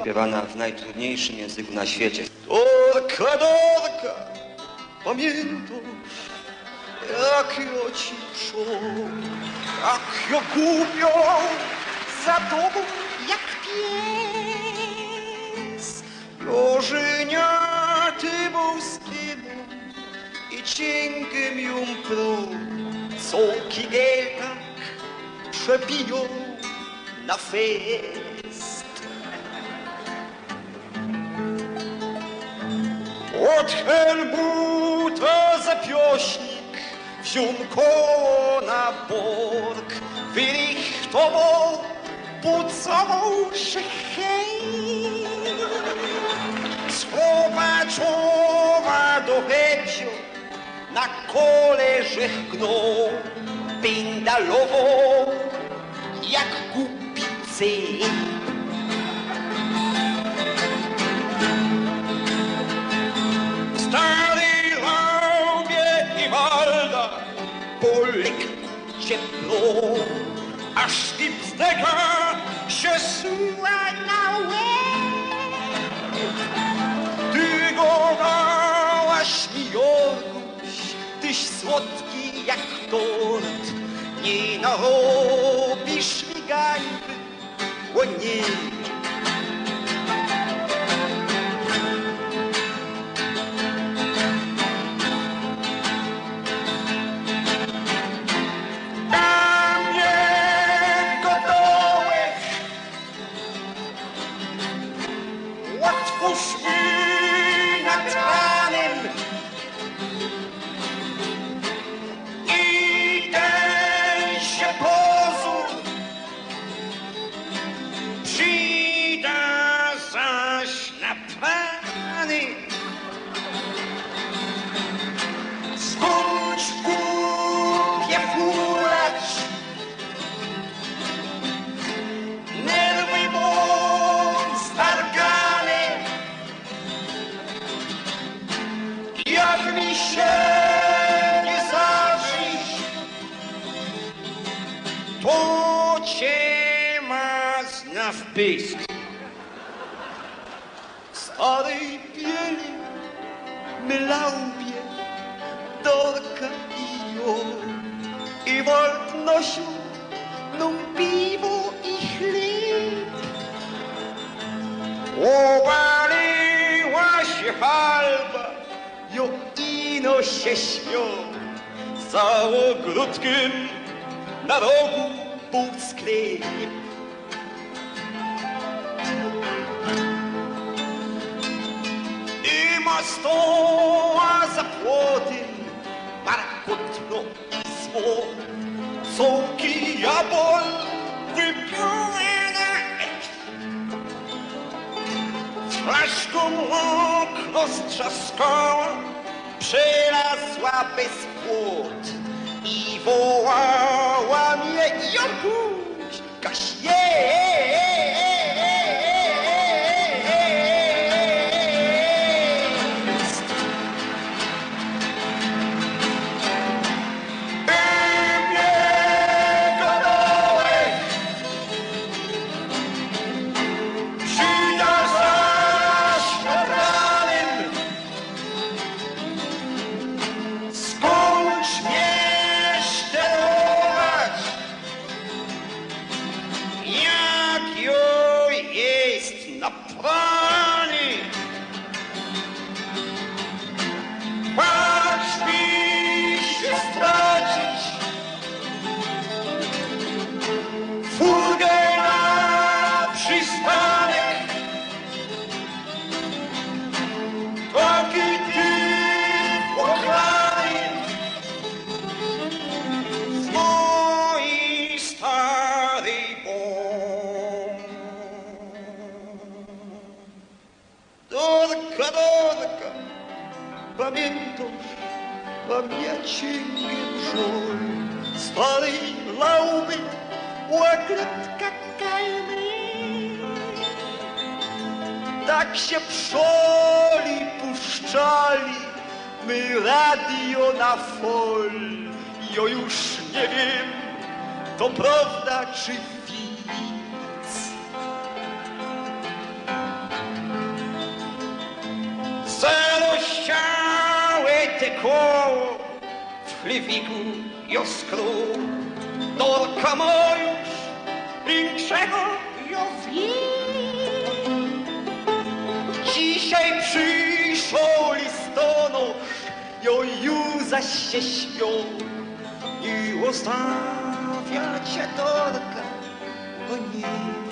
śpiewana w najtrudniejszym języku na świecie. Dorka, Dorka, pamiętasz, jak ja ci szło, jak ja głupio za tobą jak pies. Jożenia ty boskiego i cienkiem ją prąd, co kigeltak przebiją na fest. Od Helmuta zapiośnik wziął koło na borg, wyrichtował, pucował się hej. Słowa czoła do hebzio, na kole żechnął, pindalował, jak głupicy. Ciepło, aż i bzdeka się suła na łeb. Ty go dałaś mi Jorguś, tyś słodki jak tort, nie narobisz mi gańby, o nie. Pysk starej bieli mylałbie Dorka i jo i Walt nosił nam piwo i chleb. Uwaliła się halba, jo ino się śmiał, za ogródkiem na rogu był sklep. Stoła za płotem, markotno i zło, sołki jabol wypione Flaszką okno strzaskała, przelazła bez płot i wołała mnie Jorkuś, Kaś Vai! Dorka Pamiętasz, pamięciem żol Starej lauby, łagrotka kalmy Tak się pszoli puszczali My radio na fol. Jo już nie wiem, to prawda czy widz te koło w chlewiku joskru do już większego jo wie. Dzisiaj przyszło listonosz, jo ju zaś się śpią i ostawia cię tylko, o nie.